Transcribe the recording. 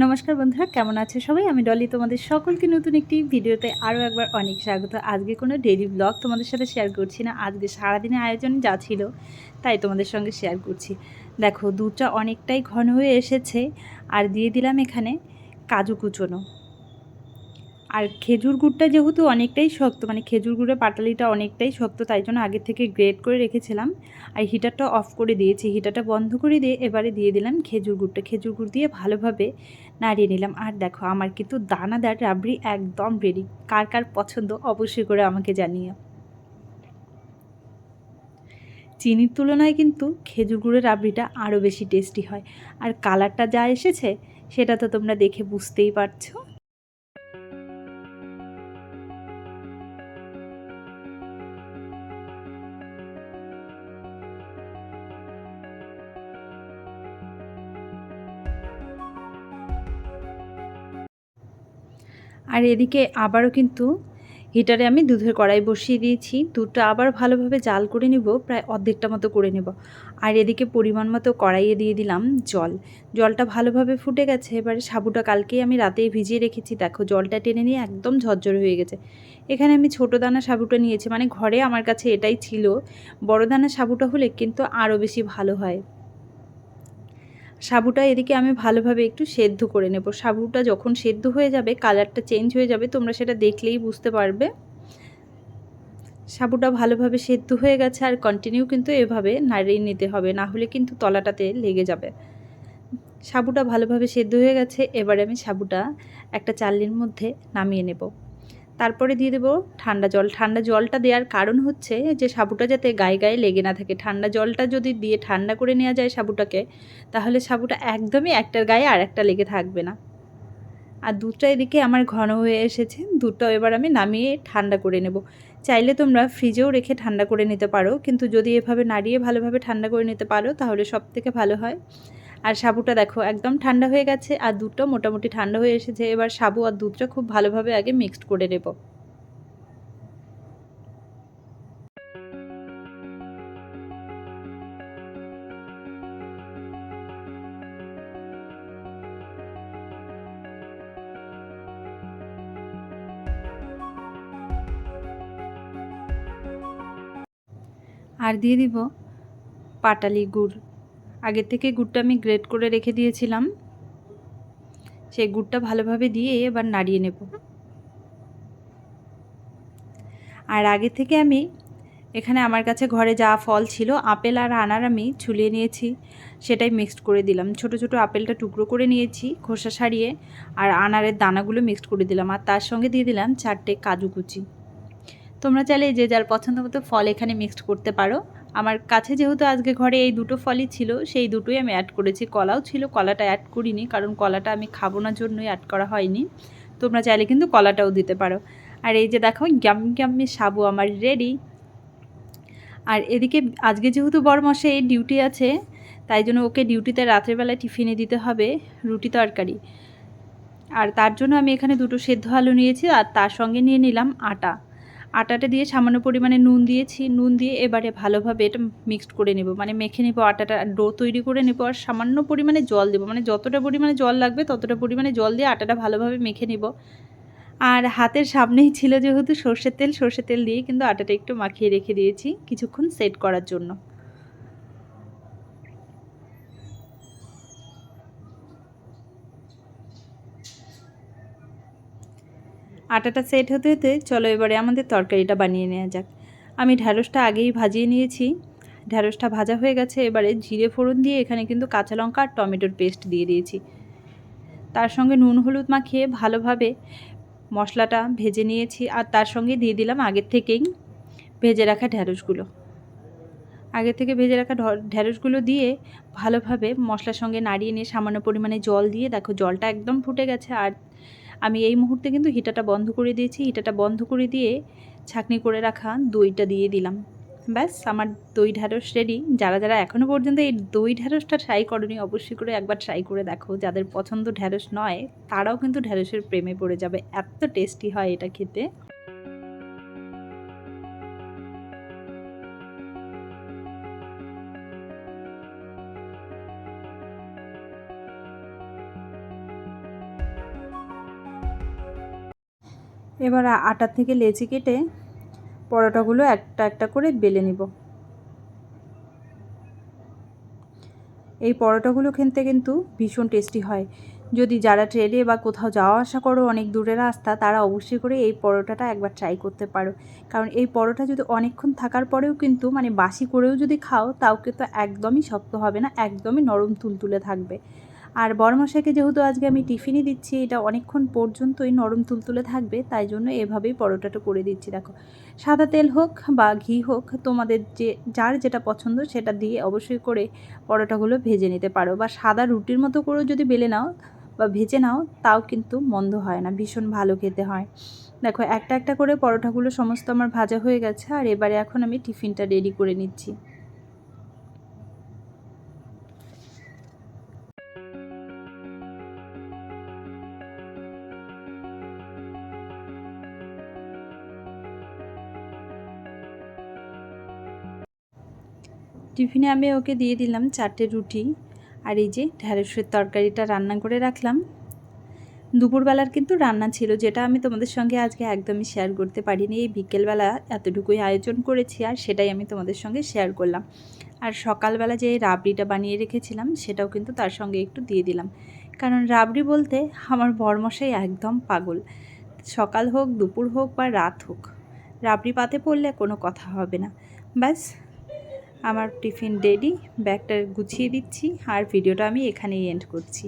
নমস্কার বন্ধুরা, কেমন আছে সবাই? আমি ডলি, তোমাদের সকলকে নতুন একটি ভিডিওতে আরও একবার অনেক স্বাগত। আজকে কোনো ডেলি ব্লগ তোমাদের সাথে শেয়ার করছি না। আজকে সারাদিনে আয়োজন যা ছিল, তাই তোমাদের সঙ্গে শেয়ার করছি। দেখো, দুধটা অনেকটাই ঘন হয়ে এসেছে, আর দিয়ে দিলাম এখানে কাজু কুচোনো। আর খেজুর গুড়টা যেহেতু অনেকটাই শক্ত মানে খেজুর গুড়ের পাটালিটা অনেকটাই শক্ত, তাই জন্য আগে থেকে গ্রেড করে রেখেছিলাম। আর হিটারটা অফ করে দিয়েছি হিটারটা বন্ধ করে দিয়ে এবারে দিয়ে দিলাম খেজুর গুড়টা। খেজুর গুড় দিয়ে ভালোভাবে নাড়িয়ে নিলাম। আর দেখো, আমার কিন্তু দানাদার রাবড়ি একদম রেডি কার কার পছন্দ অবশ্যই করে আমাকে জানিও। চিনির তুলনায় কিন্তু খেজুর গুড়ের রাবড়িটা আরও বেশি টেস্টি হয়। আর কালারটা যা এসেছে, সেটা তো তোমরা দেখে বুঝতেই পারছ। আর এদিকে আবারও কিন্তু হিটারে আমি দুধের কড়াই বসিয়ে দিয়েছি। দুধটা আবার ভালোভাবে জাল করে নিব, প্রায় অর্ধেকটা মতো করে নেব। আর এদিকে পরিমাণ মতো কড়াইয়ে দিয়ে দিলাম জল। জলটা ভালোভাবে ফুটে গেছে, এবারে সাবুটা কালকেই আমি রাতেই ভিজিয়ে রেখেছি। দেখো, জলটা টেনে নিয়ে একদম ঝরঝর হয়ে গেছে। এখানে আমি ছোটো দানা সাবুটা নিয়েছি মানে ঘরে আমার কাছে এটাই ছিল। বড় দানা সাবুটা হলে কিন্তু আরও বেশি ভালো হয়। সাবুটা এদিকে আমি ভালোভাবে একটু সেদ্ধ করে নেব। সাবুটা যখন সেদ্ধ হয়ে যাবে, কালারটা চেঞ্জ হয়ে যাবে, তোমরা সেটা দেখলেই বুঝতে পারবে। সাবুটা ভালোভাবে সেদ্ধ হয়ে গেছে আর কন্টিনিউ কিন্তু এভাবে নাড়িয়ে নিতে হবে, না হলে কিন্তু তলাটাতে লেগে যাবে। সাবুটা ভালোভাবে সেদ্ধ হয়ে গেছে, এবারে আমি সাবুটা একটা চাল্লির মধ্যে নামিয়ে নেব। তারপরে দিয়ে দেবো ঠান্ডা জল। ঠান্ডা জলটা দেওয়ার কারণ হচ্ছে যে সাবুটা যাতে গায়ে গায়ে লেগে না থাকে। ঠান্ডা জলটা যদি দিয়ে ঠান্ডা করে নেওয়া যায় সাবুটাকে, তাহলে সাবুটা একদমই একটার গায়ে আর একটা লেগে থাকবে না। আর দুধটা এদিকে আমার ঘন হয়ে এসেছে। দুধটাও এবার আমি নামিয়ে ঠান্ডা করে নেব। চাইলে তোমরা ফ্রিজেও রেখে ঠান্ডা করে নিতে পারো। কিন্তু যদি এভাবে নাড়িয়ে ভালোভাবে ঠান্ডা করে নিতে পারো, তাহলে সব থেকে ভালো হয় আর সাবুটা দেখো, একদম ঠান্ডা হয়ে গেছে আর দুধটাও মোটামুটি ঠান্ডা হয়ে এসেছে। এবার সাবু আর দুধটা খুব ভালোভাবে আগে মিক্সড করে নেব। আর দিয়ে দিব পাটালি গুড়। আগের থেকে গুড়টা আমি গ্রেট করে রেখে দিয়েছিলাম। সেই গুড়টা ভালোভাবে দিয়ে এবার নাড়িয়ে নেব। আর আগে থেকে আমি এখানে আমার কাছে ঘরে যা ফল ছিল, আপেল আর আনার আমি ছুলিয়ে নিয়েছি, সেটাই মিক্সড করে দিলাম। ছোট ছোট আপেলটা টুকরো করে নিয়েছি খোসা সারিয়ে আর আনারের দানাগুলো মিক্সড করে দিলাম। আর তার সঙ্গে দিয়ে দিলাম চারটে কাজু কুচি। তোমরা চাইলে যে যার পছন্দ মতো ফল এখানে মিক্সড করতে পারো। আমার কাছে যেহেতু আজকে ঘরে এই দুটো ফলই ছিল, সেই দুটোই আমি অ্যাড করেছি। কলাও ছিল, কলাটা অ্যাড করিনি, কারণ কলাটা আমি খাব না জন্যই অ্যাড করা হয়নি। তোমরা চাইলে কিন্তু কলাটাও দিতে পারো। আর এই যে দেখো, গ্যাম গ্যাম্মি সাবু আমার রেডি আর এদিকে আজকে যেহেতু মশাই ডিউটি আছে, তাই জন্য ওকে ডিউটিতে রাত্রেবেলায় টিফিনে দিতে হবে, রুটি তরকারি। আর তার জন্য আমি এখানে দুটো সেদ্ধ আলু নিয়েছি, আর তার সঙ্গে নিয়ে নিলাম আটা। আটাটা দিয়ে সামান্য পরিমাণে নুন দিয়েছি। নুন দিয়ে এবারে ভালোভাবে এটা মিক্সড করে নেব। মানে মেখে নেব আটাটা ডো তৈরি করে নেব আর সামান্য পরিমাণে জল দেবো। মানে যতটা পরিমাণে জল লাগবে ততটা পরিমাণে জল দিয়ে আটাটা ভালোভাবে মেখে নেব। আর হাতের সামনেই ছিল যেহেতু সর্ষের তেল সর্ষের তেল দিয়ে কিন্তু আটাটা একটু মাখিয়ে রেখে দিয়েছি কিছুক্ষণ সেট করার জন্য। আটাটা সেট হতে হতে চলো এবারে আমাদের তরকারিটা বানিয়ে নেওয়া যাক। আমি ঢ্যাঁড়সটা আগেই ভাজিয়ে নিয়েছি। ঢ্যাঁড়সটা ভাজা হয়ে গেছে, এবারে জিরে ফোড়ন দিয়ে এখানে কিন্তু কাঁচা লঙ্কা আর টমেটোর পেস্ট দিয়ে দিয়েছি। তার সঙ্গে নুন হলুদ মাখিয়ে ভালোভাবে মশলাটা ভেজে নিয়েছি আর তার সঙ্গে দিয়ে দিলাম আগের থেকেই ভেজে রাখা ঢ্যাঁড়সগুলো আগে থেকে ভেজে রাখা ঢ্যাঁড়সগুলো দিয়ে ভালোভাবে মশলার সঙ্গে নাড়িয়ে নিয়ে সামান্য পরিমাণে জল দিয়ে দেখো জলটা একদম ফুটে গেছে আর আমি এই মুহূর্তে কিন্তু হিটাটা বন্ধ করে দিয়েছি। হিটাটা বন্ধ করে দিয়ে ছাকনি করে রাখা দইটা দিয়ে দিলাম। ব্যাস, আমার দই ঢ্যাঁড়স রেডি যারা যারা এখনও পর্যন্ত এই দই ঢ্যাঁড়সটা ট্রাই করনি, অবশ্যই করে একবার ট্রাই করে দেখো। যাদের পছন্দ ঢ্যাঁড়স নয়, তারাও কিন্তু ঢ্যাঁড়সের প্রেমে পড়ে যাবে। এত টেস্টি হয় এটা খেতে। এবার আ- আটার থেকে লেচি কেটে পরোটাগুলো একটা একটা করে বেলে নিব। এই পরোটাগুলো খেতে কিন্তু ভীষণ টেস্টি হয়। যদি যারা ট্রেনে বা কোথাও যাওয়া আসা করো, অনেক দূরের রাস্তা, তারা অবশ্যই করে এই পরোটাটা একবার ট্রাই করতে পারো। কারণ এই পরোটা যদি অনেকক্ষণ থাকার পরেও কিন্তু মানে বাসি করেও যদি খাও, তাও কিন্তু একদমই শক্ত হবে না, একদমই নরম তুলতুলে থাকবে। আর বড়মশাইকে যেহেতু আজকে আমি টিফিনই দিচ্ছি, এটা অনেকক্ষণ পর্যন্তই নরম তুলতুলে থাকবে, তাই জন্য এভাবেই পরোটাটা করে দিচ্ছি। দেখো, সাদা তেল হোক বা ঘি হোক, তোমাদের যে, যার যেটা পছন্দ সেটা দিয়ে অবশ্যই করে পরোটাগুলো ভেজে নিতে পারো। বা সাদা রুটির মতো করেও যদি বেলে নাও বা ভেজে নাও, তাও কিন্তু মন্দ হয় না, ভীষণ ভালো খেতে হয়। দেখো, একটা একটা করে পরোটাগুলো সমস্ত আমার ভাজা হয়ে গেছে, আর এবারে এখন আমি টিফিনটা রেডি করে নিচ্ছি। টিফিনে আমি ওকে দিয়ে দিলাম চারটে রুটি আর এই যে ঢ্যাঁড়সের তরকারিটা রান্না করে রাখলাম। দুপুরবেলার কিন্তু রান্না ছিল, যেটা আমি তোমাদের সঙ্গে আজকে একদমই শেয়ার করতে পারিনি। এই বিকেলবেলা এতটুকুই আয়োজন করেছি আর সেটাই আমি তোমাদের সঙ্গে শেয়ার করলাম। আর সকালবেলা যে রাবড়িটা বানিয়ে রেখেছিলাম, সেটাও কিন্তু তার সঙ্গে একটু দিয়ে দিলাম। কারণ রাবড়ি বলতে আমার বরমশাই একদম পাগল। সকাল হোক, দুপুর হোক বা রাত হোক, রাবড়ি পাতে পড়লে কোনো কথা হবে না। ব্যাস আমার টিফিন রেডি ব্যাগটা গুছিয়ে দিচ্ছি আর ভিডিওটা আমি এখানেই এন্ড করছি।